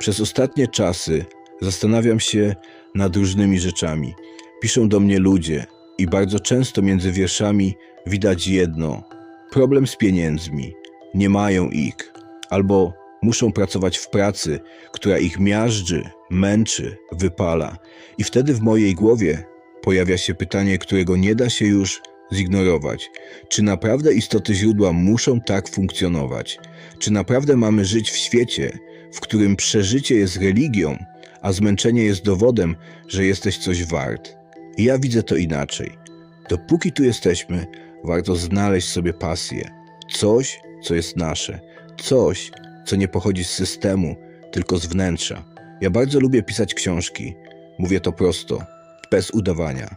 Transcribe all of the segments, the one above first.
Przez ostatnie czasy zastanawiam się nad różnymi rzeczami. Piszą do mnie ludzie i bardzo często między wierszami widać jedno: problem z pieniędzmi. Nie mają ich, albo muszą pracować w pracy, która ich miażdży, męczy, wypala. I wtedy w mojej głowie pojawia się pytanie, którego nie da się już zignorować. Czy naprawdę istoty źródła muszą tak funkcjonować? Czy naprawdę mamy żyć w świecie, w którym przeżycie jest religią, a zmęczenie jest dowodem, że jesteś coś wart? I ja widzę to inaczej. Dopóki tu jesteśmy, warto znaleźć sobie pasję. Coś, co jest nasze. Coś, co nie pochodzi z systemu, tylko z wnętrza. Ja bardzo lubię pisać książki. Mówię to prosto, bez udawania.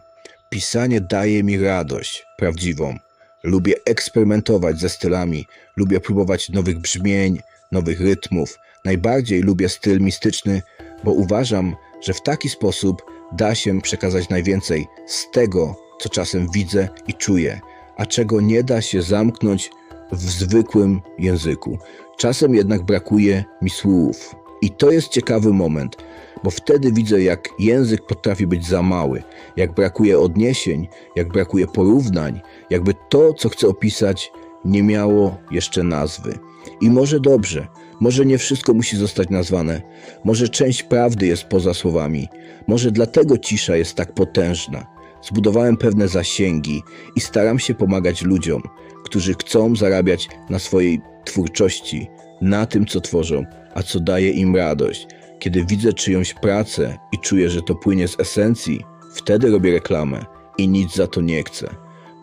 Pisanie daje mi radość prawdziwą. Lubię eksperymentować ze stylami, lubię próbować nowych brzmień, nowych rytmów. Najbardziej lubię styl mistyczny, bo uważam, że w taki sposób da się przekazać najwięcej z tego, co czasem widzę i czuję, a czego nie da się zamknąć w zwykłym języku. Czasem jednak brakuje mi słów. I to jest ciekawy moment, bo wtedy widzę, jak język potrafi być za mały, jak brakuje odniesień, jak brakuje porównań, jakby to, co chcę opisać, nie miało jeszcze nazwy. I może dobrze, może nie wszystko musi zostać nazwane, może część prawdy jest poza słowami, może dlatego cisza jest tak potężna. Zbudowałem pewne zasięgi i staram się pomagać ludziom, którzy chcą zarabiać na swojej twórczości, na tym, co tworzą, a co daje im radość. Kiedy widzę czyjąś pracę i czuję, że to płynie z esencji, wtedy robię reklamę i nic za to nie chcę,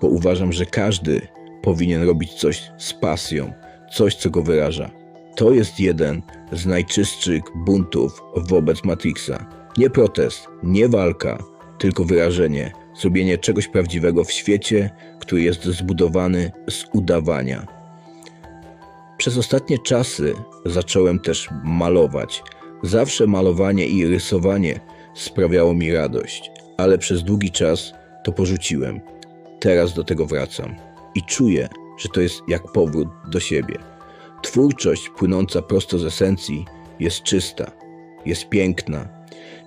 bo uważam, że każdy powinien robić coś z pasją, coś, co go wyraża. To jest jeden z najczystszych buntów wobec Matrixa. Nie protest, nie walka, tylko wyrażenie, zrobienie czegoś prawdziwego w świecie, który jest zbudowany z udawania. Przez ostatnie czasy zacząłem też malować. Zawsze malowanie i rysowanie sprawiało mi radość, ale przez długi czas to porzuciłem. Teraz do tego wracam i czuję, że to jest jak powrót do siebie. Twórczość płynąca prosto z esencji jest czysta, jest piękna.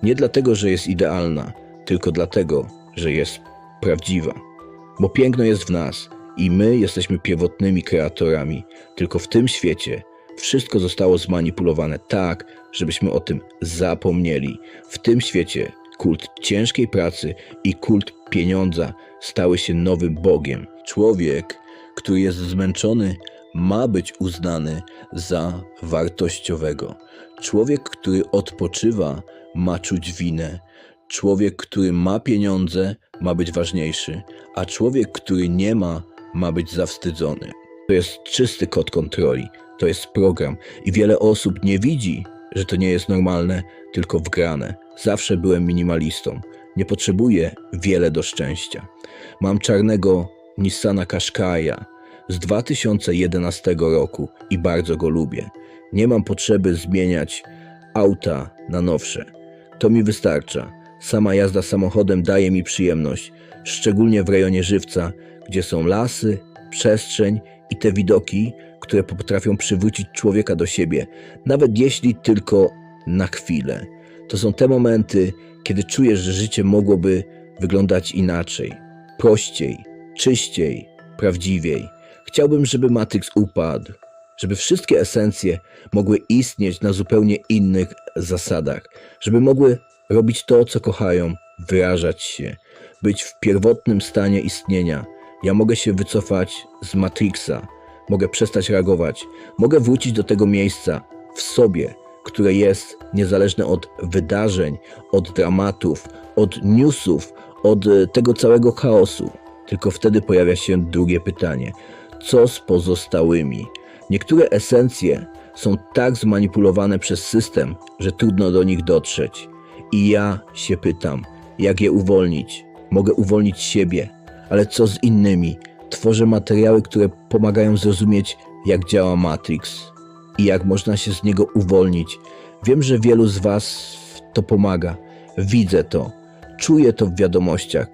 Nie dlatego, że jest idealna, tylko dlatego, że jest prawdziwa. Bo piękno jest w nas i my jesteśmy pierwotnymi kreatorami, tylko w tym świecie wszystko zostało zmanipulowane tak, żebyśmy o tym zapomnieli. W tym świecie kult ciężkiej pracy i kult pieniądza stały się nowym Bogiem. Człowiek, który jest zmęczony, ma być uznany za wartościowego. Człowiek, który odpoczywa, ma czuć winę. Człowiek, który ma pieniądze, ma być ważniejszy, a człowiek, który nie ma, ma być zawstydzony. To jest czysty kod kontroli, to jest program i wiele osób nie widzi, że to nie jest normalne, tylko wgrane. Zawsze byłem minimalistą. Nie potrzebuję wiele do szczęścia. Mam czarnego Nissana Qashqai'a z 2011 roku i bardzo go lubię. Nie mam potrzeby zmieniać auta na nowsze. To mi wystarcza. Sama jazda samochodem daje mi przyjemność, szczególnie w rejonie żywca, gdzie są lasy, przestrzeń i te widoki, które potrafią przywrócić człowieka do siebie, nawet jeśli tylko na chwilę. To są te momenty, kiedy czujesz, że życie mogłoby wyglądać inaczej, prościej, czyściej, prawdziwiej. Chciałbym, żeby Matrix upadł, żeby wszystkie esencje mogły istnieć na zupełnie innych zasadach, żeby mogły robić to, co kochają, wyrażać się, być w pierwotnym stanie istnienia. Ja mogę się wycofać z Matrixa, mogę przestać reagować, mogę wrócić do tego miejsca w sobie, które jest niezależne od wydarzeń, od dramatów, od newsów, od tego całego chaosu. Tylko wtedy pojawia się drugie pytanie: co z pozostałymi? Niektóre esencje są tak zmanipulowane przez system, że trudno do nich dotrzeć. I ja się pytam, jak je uwolnić? Mogę uwolnić siebie, ale co z innymi? Tworzę materiały, które pomagają zrozumieć, jak działa Matrix i jak można się z niego uwolnić. Wiem, że wielu z Was to pomaga. Widzę to, czuję to w wiadomościach,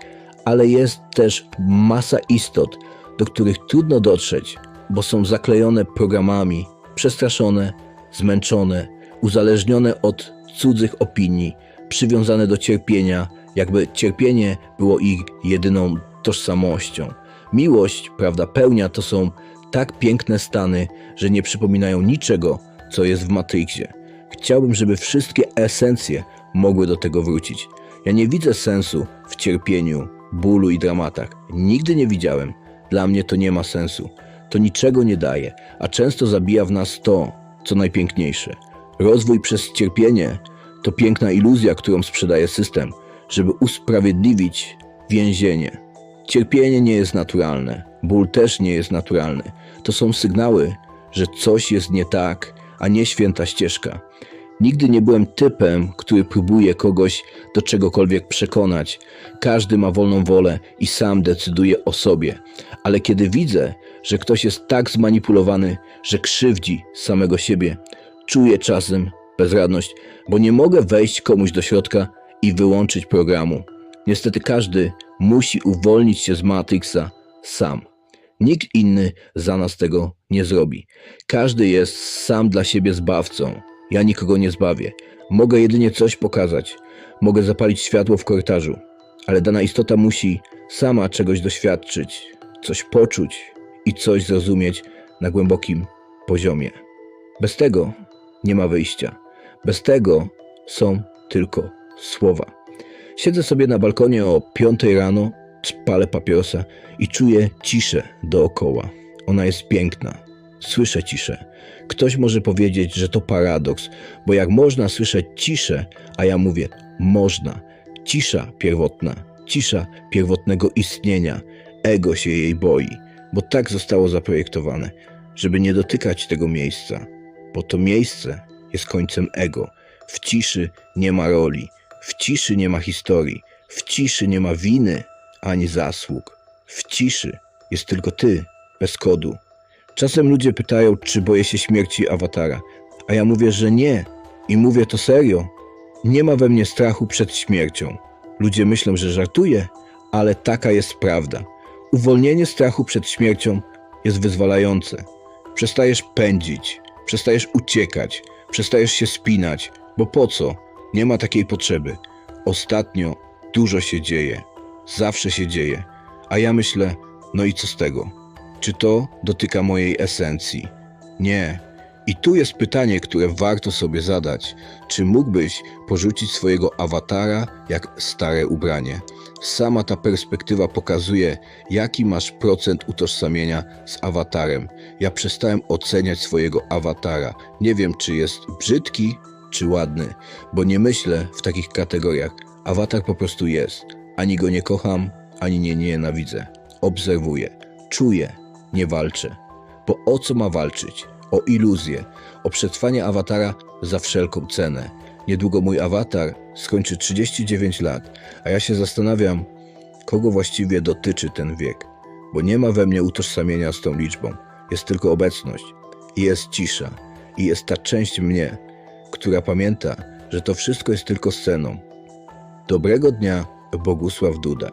ale jest też masa istot, do których trudno dotrzeć, bo są zaklejone programami, przestraszone, zmęczone, uzależnione od cudzych opinii, przywiązane do cierpienia, jakby cierpienie było ich jedyną tożsamością. Miłość, prawda, pełnia to są tak piękne stany, że nie przypominają niczego, co jest w Matrixie. Chciałbym, żeby wszystkie esencje mogły do tego wrócić. Ja nie widzę sensu w cierpieniu, bólu i dramatach. Nigdy nie widziałem. Dla mnie to nie ma sensu. To niczego nie daje, a często zabija w nas to, co najpiękniejsze. Rozwój przez cierpienie to piękna iluzja, którą sprzedaje system, żeby usprawiedliwić więzienie. Cierpienie nie jest naturalne, ból też nie jest naturalny. To są sygnały, że coś jest nie tak, a nie święta ścieżka. Nigdy nie byłem typem, który próbuje kogoś do czegokolwiek przekonać. Każdy ma wolną wolę i sam decyduje o sobie. Ale kiedy widzę, że ktoś jest tak zmanipulowany, że krzywdzi samego siebie, czuję czasem bezradność, bo nie mogę wejść komuś do środka i wyłączyć programu. Niestety każdy musi uwolnić się z Matrixa sam. Nikt inny za nas tego nie zrobi. Każdy jest sam dla siebie zbawcą. Ja nikogo nie zbawię. Mogę jedynie coś pokazać. Mogę zapalić światło w korytarzu, ale dana istota musi sama czegoś doświadczyć, coś poczuć i coś zrozumieć na głębokim poziomie. Bez tego nie ma wyjścia. Bez tego są tylko słowa. Siedzę sobie na balkonie o piątej rano, palę papierosa i czuję ciszę dookoła. Ona jest piękna. Słyszę ciszę. Ktoś może powiedzieć, że to paradoks, bo jak można słyszeć ciszę, a ja mówię można. Cisza pierwotna, cisza pierwotnego istnienia. Ego się jej boi, bo tak zostało zaprojektowane, żeby nie dotykać tego miejsca, bo to miejsce jest końcem ego. W ciszy nie ma roli, w ciszy nie ma historii, w ciszy nie ma winy ani zasług. W ciszy jest tylko ty, bez kodu. Czasem ludzie pytają, czy boję się śmierci awatara, a ja mówię, że nie. I mówię to serio. Nie ma we mnie strachu przed śmiercią. Ludzie myślą, że żartuję, ale taka jest prawda. Uwolnienie strachu przed śmiercią jest wyzwalające. Przestajesz pędzić, przestajesz uciekać, przestajesz się spinać, bo po co? Nie ma takiej potrzeby. Ostatnio dużo się dzieje, zawsze się dzieje, a ja myślę, no i co z tego? Czy to dotyka mojej esencji? Nie. I tu jest pytanie, które warto sobie zadać. Czy mógłbyś porzucić swojego awatara jak stare ubranie? Sama ta perspektywa pokazuje, jaki masz procent utożsamienia z awatarem. Ja przestałem oceniać swojego awatara. Nie wiem, czy jest brzydki, czy ładny, bo nie myślę w takich kategoriach. Awatar po prostu jest. Ani go nie kocham, ani nie nienawidzę. Obserwuję, czuję, nie walczę. Bo o co ma walczyć? O iluzję, o przetrwanie awatara za wszelką cenę. Niedługo mój awatar skończy 39 lat, a ja się zastanawiam, kogo właściwie dotyczy ten wiek. Bo nie ma we mnie utożsamienia z tą liczbą. Jest tylko obecność. I jest cisza. I jest ta część mnie, która pamięta, że to wszystko jest tylko sceną. Dobrego dnia, Bogusław Duda.